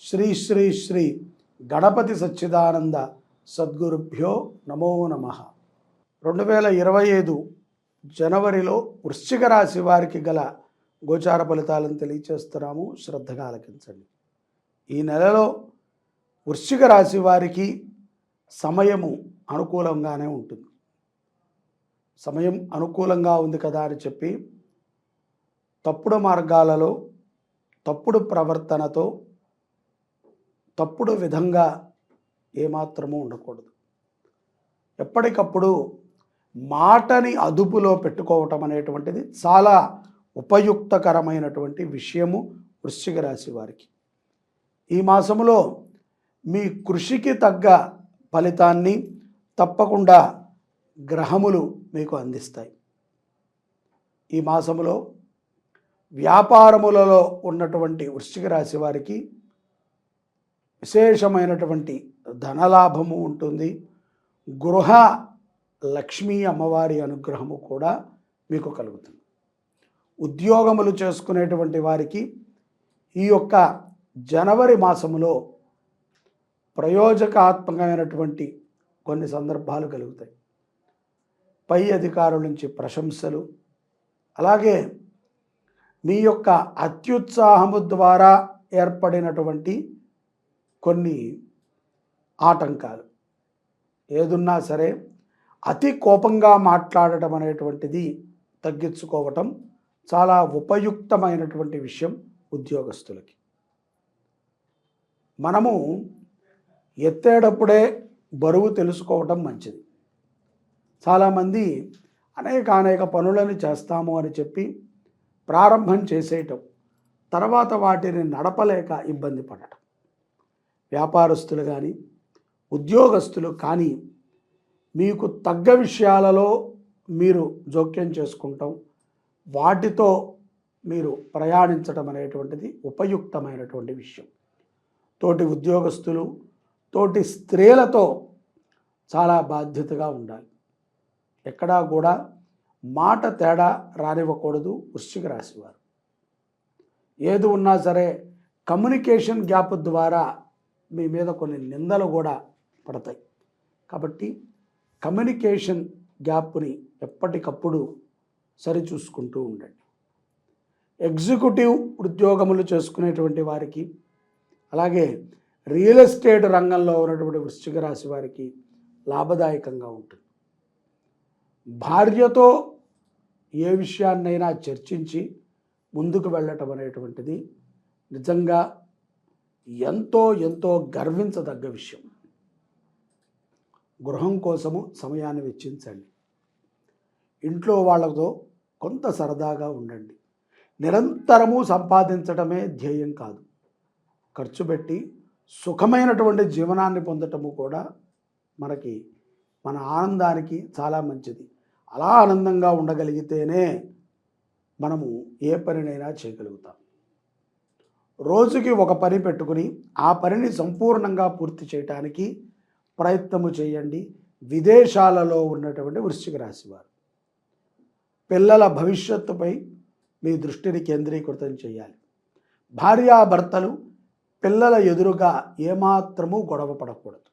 శ్రీ శ్రీ శ్రీ గణపతి సచ్చిదానంద సద్గురుభ్యో నమో నమ. రెండు వేల ఇరవై ఐదు జనవరిలో వృశ్చిక రాశి వారికి గల గోచార ఫలితాలను తెలియచేస్తున్నాము. శ్రద్ధగా ఆలకించండి. ఈ నెలలో వృశ్చిక రాశి వారికి సమయము అనుకూలంగానే ఉంటుంది. సమయం అనుకూలంగా ఉంది కదా అని చెప్పి తప్పుడు మార్గాలలో తప్పుడు ప్రవర్తనతో తప్పుడు విధంగా ఏమాత్రమూ ఉండకూడదు. ఎప్పటికప్పుడు మాటని అదుపులో పెట్టుకోవటం అనేటువంటిది చాలా ఉపయుక్తకరమైనటువంటి విషయము వృశ్చిక రాశి వారికి. ఈ మాసములో మీ కృషికి తగ్గ ఫలితాన్ని తప్పకుండా గ్రహములు మీకు అందిస్తాయి. ఈ మాసములో వ్యాపారములలో ఉన్నటువంటి వృశ్చిక రాశి వారికి విశేషమైనటువంటి ధనలాభము ఉంటుంది. గృహ లక్ష్మీ అమ్మవారి అనుగ్రహము కూడా మీకు కలుగుతుంది. ఉద్యోగములు చేసుకునేటువంటి వారికి ఈ యొక్క జనవరి మాసములో ప్రయోజకాత్మకమైనటువంటి కొన్ని సందర్భాలు కలుగుతాయి. పై అధికారుల నుంచి ప్రశంసలు అలాగే మీ యొక్క అత్యుత్సాహము ద్వారా ఏర్పడినటువంటి కొన్ని ఆటంకాలు. ఏదున్నా సరే అతి కోపంగా మాట్లాడటం అనేటువంటిది తగ్గించుకోవటం చాలా ఉపయుక్తమైనటువంటి విషయం ఉద్యోగస్తులకి. మనము ఎత్తేటప్పుడే బరువు తెలుసుకోవటం మంచిది. చాలామంది అనేక అనేక పనులను చేస్తాము అని చెప్పి ప్రారంభం చేసేయటం తర్వాత వాటిని నడపలేక ఇబ్బంది పడటం. వ్యాపారస్తులు కానీ ఉద్యోగస్తులు కానీ మీకు తగ్గ విషయాలలో మీరు జోక్యం చేసుకుంటాం. వాటితో మీరు ప్రయాణించడం అనేటువంటిది ఉపయుక్తమైనటువంటి విషయం. తోటి ఉద్యోగస్తులు తోటి స్త్రీలతో చాలా బాధ్యతగా ఉండాలి. ఎక్కడా కూడా మాట తేడా రానివ్వకూడదు వృశ్చిక రాశివారు ఏది ఉన్నా సరే కమ్యూనికేషన్ గ్యాప్ ద్వారా మీ మీద కొన్ని నిందలు కూడా పడతాయి. కాబట్టి కమ్యూనికేషన్ గ్యాప్ని ఎప్పటికప్పుడు సరిచూసుకుంటూ ఉండండి. ఎగ్జిక్యూటివ్ ఉద్యోగములు చేసుకునేటువంటి వారికి అలాగే రియల్ ఎస్టేట్ రంగంలో ఉన్నటువంటి వృశ్చిక రాశి వారికి లాభదాయకంగా ఉంటుంది. భార్యతో ఏ విషయాన్నైనా చర్చించి ముందుకు వెళ్ళటం అనేటువంటిది నిజంగా ఎంతో ఎంతో గర్వించదగ్గ విషయం. గృహం కోసము సమయాన్ని వెచ్చించండి. ఇంట్లో వాళ్ళతో కొంత సరదాగా ఉండండి. నిరంతరము సంపాదించడమే ధ్యేయం కాదు. ఖర్చు పెట్టి సుఖమైనటువంటి జీవనాన్ని పొందటము కూడా మనకి మన ఆనందానికి చాలా మంచిది. అలా ఆనందంగా ఉండగలిగితేనే మనము ఏ పనినైనా చేయగలుగుతాం. రోజుకి ఒక పని పెట్టుకుని ఆ పనిని సంపూర్ణంగా పూర్తి చేయటానికి ప్రయత్నము చేయండి. విదేశాలలో ఉన్నటువంటి వృశ్చిక రాశివారు పిల్లల భవిష్యత్తుపై మీ దృష్టిని కేంద్రీకృతం చేయాలి. భార్యాభర్తలు పిల్లల ఎదురుగా ఏమాత్రము గొడవ పడకూడదు.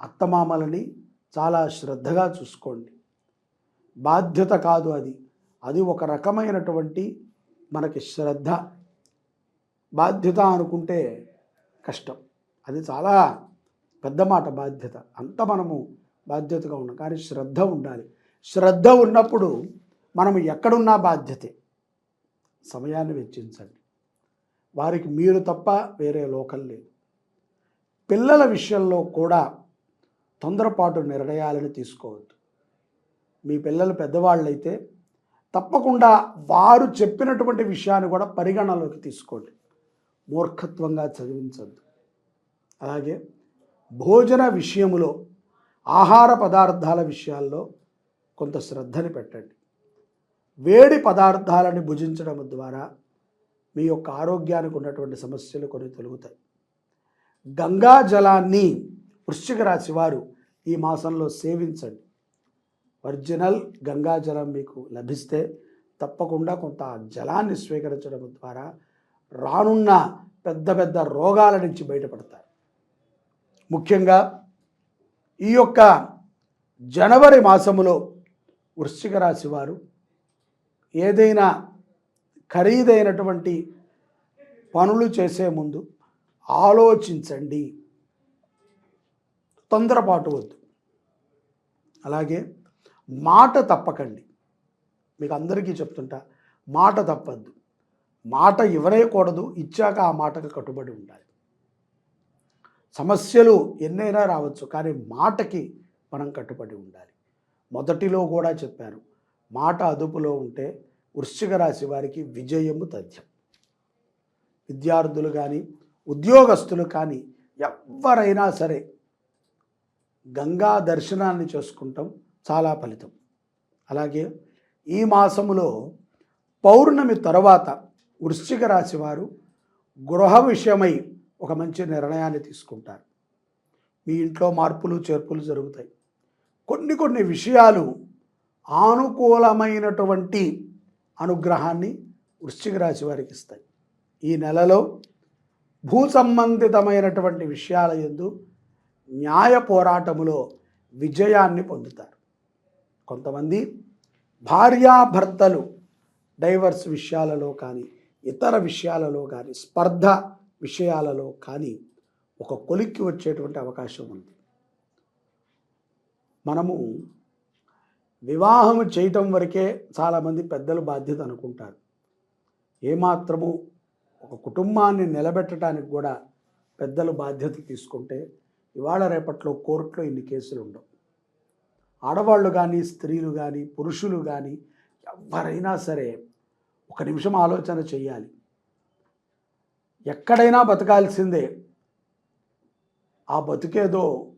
అత్తమామలని చాలా శ్రద్ధగా చూసుకోండి. బాధ్యత కాదు అది. అది ఒక రకమైనటువంటి మనకి శ్రద్ధ బాధ్యత అనుకుంటే కష్టం. అది చాలా పెద్ద మాట బాధ్యత. అంత మనము బాధ్యతగా ఉన్నాం కానీ శ్రద్ధ ఉండాలి. శ్రద్ధ ఉన్నప్పుడు మనము ఎక్కడున్నా బాధ్యతే. సమయాన్ని వెచ్చించండి. వారికి మీరు తప్ప వేరే లోకం లేదు. పిల్లల విషయంలో కూడా తొందరపాటు నిర్ణయాలను తీసుకోవద్దు. మీ పిల్లలు పెద్దవాళ్ళైతే తప్పకుండా వారు చెప్పినటువంటి విషయాన్ని కూడా పరిగణలోకి తీసుకోండి. మూర్ఖత్వంగా చదివించద్దు. అలాగే భోజన విషయములో ఆహార పదార్థాల విషయాల్లో కొంత శ్రద్ధని పెట్టండి. వేడి పదార్థాలను భుజించడం ద్వారా మీ యొక్క ఆరోగ్యానికి ఉన్నటువంటి సమస్యలు కొన్ని తొలుగుతాయి. గంగా జలాన్ని వృశ్చిక రాశి వారు ఈ మాసంలో సేవించండి. ఒరిజినల్ గంగా జలం మీకు లభిస్తే తప్పకుండా కొంత జలాన్ని స్వీకరించడం ద్వారా రానున్న పెద్ద పెద్ద రోగాల నుంచి బయటపడతారు. ముఖ్యంగా ఈ యొక్క జనవరి మాసములో వృశ్చిక రాశి వారు ఏదైనా ఖరీదైనటువంటి పనులు చేసే ముందు ఆలోచించండి. తొందరపాటు వద్దు. అలాగే మాట తప్పకండి. మీకు అందరికీ చెప్తుంటా మాట తప్పద్దు. మాట ఇవ్వనేయకూడదు ఇచ్చాక ఆ మాటకు కట్టుబడి ఉండాలి. సమస్యలు ఎన్నైనా రావచ్చు కానీ మాటకి మనం కట్టుబడి ఉండాలి. మొదటిలో కూడా చెప్పారు మాట అదుపులో ఉంటే వృశ్చిక రాశి వారికి విజయము తథ్యం. విద్యార్థులు కానీ ఉద్యోగస్తులు కానీ ఎవరైనా సరే గంగా దర్శనాన్ని చేసుకుంటాం చాలా ఫలితం. అలాగే ఈ మాసములో పౌర్ణమి తర్వాత వృశ్చిక రాశి వారు గృహ విషయమై ఒక మంచి నిర్ణయాన్ని తీసుకుంటారు. మీ ఇంట్లో మార్పులు చేర్పులు జరుగుతాయి. కొన్ని కొన్ని విషయాలు ఆనుకూలమైనటువంటి అనుగ్రహాన్ని వృశ్చిక రాశి వారికి ఇస్తాయి. ఈ నెలలో భూ సంబంధితమైనటువంటి విషయాల ఎందు న్యాయ పోరాటములో విజయాన్ని పొందుతారు. కొంతమంది భార్యాభర్తలు డైవర్స్ విషయాలలో కానీ ఇతర విషయాలలో కానీ స్పర్ధ విషయాలలో కానీ ఒక కొలిక్కి వచ్చేటువంటి అవకాశం ఉంది. మనము వివాహం చేయటం వరకే చాలామంది పెద్దలు బాధ్యత అనుకుంటారు. ఏమాత్రము ఒక కుటుంబాన్ని నిలబెట్టడానికి కూడా పెద్దలు బాధ్యత తీసుకుంటే ఇవాళ రేపట్లో కోర్టులో ఇన్ని కేసులు ఉండవు. ఆడవాళ్ళు కానీ స్త్రీలు కానీ పురుషులు కానీ ఎవరైనా సరే ఒక నిమిషం ఆలోచన చేయాలి ఎక్కడైనా బతకాల్సిందే. ఆ బతికేదో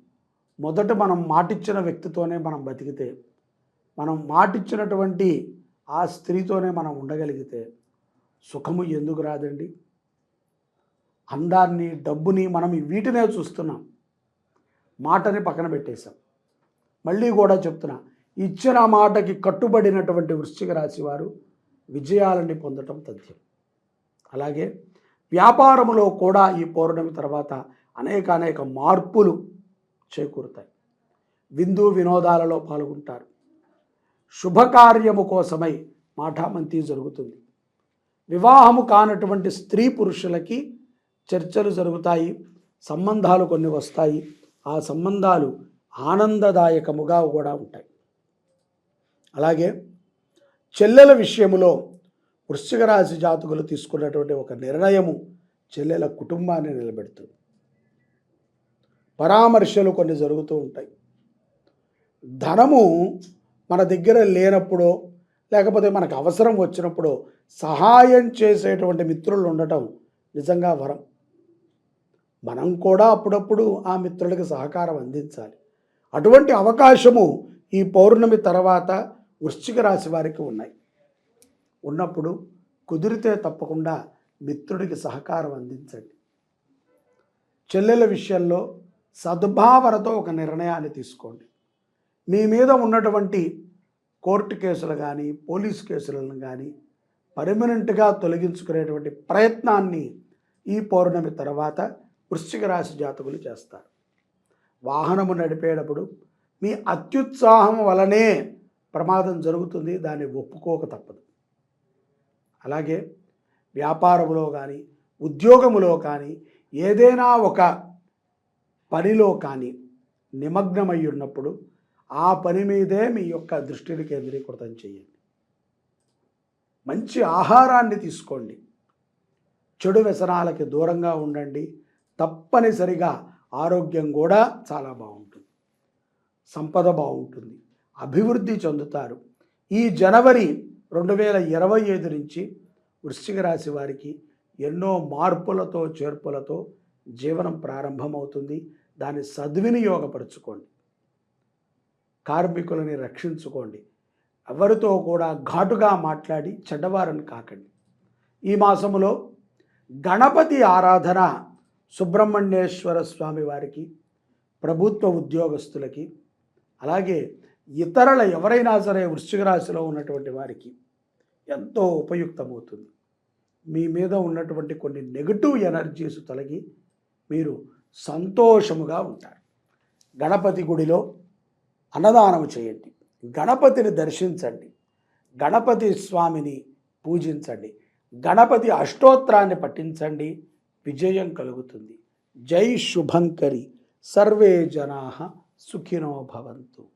మొదట మనం మాటిచ్చిన వ్యక్తితోనే మనం బతికితే మనం మాటిచ్చినటువంటి ఆ స్త్రీతోనే మనం ఉండగలిగితే సుఖము ఎందుకు రాదండి? అందాన్ని డబ్బుని మనం వీటినే చూస్తున్నాం. మాటని పక్కన పెట్టేశాం. మళ్ళీ కూడా చెప్తున్నా ఇచ్చిన మాటకి కట్టుబడినటువంటి వృశ్చిక రాశి వారు విజయాలని పొందటం తథ్యం. అలాగే వ్యాపారములో కూడా ఈ పౌర్ణమి తర్వాత అనేక అనేక మార్పులు చేకూరుతాయి. విందు వినోదాలలో పాల్గొంటారు. శుభకార్యము కోసమై మాఠామంతి జరుగుతుంది. వివాహము కానటువంటి స్త్రీ పురుషులకి చర్చలు జరుగుతాయి. సంబంధాలు కొన్ని వస్తాయి. ఆ సంబంధాలు ఆనందదాయకముగా కూడా ఉంటాయి. అలాగే చెల్లెల విషయంలో వృశ్చిక రాశి జాతకులు తీసుకున్నటువంటి ఒక నిర్ణయము చెల్లెల కుటుంబాన్ని నిలబెడుతుంది. పరామర్శలు కొన్ని జరుగుతూ ఉంటాయి. ధనము మన దగ్గర లేనప్పుడో లేకపోతే మనకు అవసరం వచ్చినప్పుడు సహాయం చేసేటువంటి మిత్రులు ఉండటం నిజంగా వరం. మనం కూడా అప్పుడప్పుడు ఆ మిత్రులకి సహకారం అందించాలి. అటువంటి అవకాశము ఈ పౌర్ణమి తర్వాత వృశ్చిక రాశి వారికి ఉన్నాయి. ఉన్నప్పుడు కుదిరితే తప్పకుండా మిత్రుడికి సహకారం అందించండి. చెల్లెల విషయంలో సద్భావనతో ఒక నిర్ణయాన్ని తీసుకోండి. మీ మీద ఉన్నటువంటి కోర్టు కేసులు కానీ పోలీస్ కేసులను కానీ పర్మనెంట్గా తొలగించుకునేటువంటి ప్రయత్నాన్ని ఈ పౌర్ణమి తర్వాత వృశ్చిక రాశి జాతకులు చేస్తారు. వాహనము నడిపేటప్పుడు మీ అత్యుత్సాహం వలనే ప్రమాదం జరుగుతుంది దాన్ని ఒప్పుకోక తప్పదు. అలాగే వ్యాపారములో కానీ ఉద్యోగములో కానీ ఏదైనా ఒక పనిలో కానీ నిమగ్నమై ఉన్నప్పుడు ఆ పని మీదే మీ యొక్క దృష్టిని కేంద్రీకృతం చేయండి. మంచి ఆహారాన్ని తీసుకోండి. చెడు వ్యసనాలకి దూరంగా ఉండండి. తప్పనిసరిగా ఆరోగ్యం కూడా చాలా బాగుంటుంది. సంపద బాగుంటుంది. అభివృద్ధి చెందుతారు. ఈ జనవరి రెండు వేల ఇరవై ఐదు నుంచి వృశ్చిక రాశి వారికి ఎన్నో మార్పులతో చేర్పులతో జీవనం ప్రారంభమవుతుంది. దాన్ని సద్వినియోగపరుచుకోండి. కార్మికులని రక్షించుకోండి. ఎవరితో కూడా ఘాటుగా మాట్లాడి చెడ్డవారని కాకండి. ఈ మాసములో గణపతి ఆరాధన సుబ్రహ్మణ్యేశ్వర స్వామి వారికి ప్రభుత్వ ఉద్యోగస్తులకి అలాగే ఇతరుల ఎవరైనా సరే వృశ్చిక రాశిలో ఉన్నటువంటి వారికి ఎంతో ఉపయుక్తమవుతుంది. మీ మీద ఉన్నటువంటి కొన్ని నెగటివ్ ఎనర్జీస్ తొలగి మీరు సంతోషముగా ఉంటారు. గణపతి గుడిలో అన్నదానం చేయండి. గణపతిని దర్శించండి. గణపతి స్వామిని పూజించండి. గణపతి అష్టోత్తరాన్ని పఠించండి. విజయం కలుగుతుంది. జై శుభంకరి. సర్వే జనా సుఖినో భవంతు.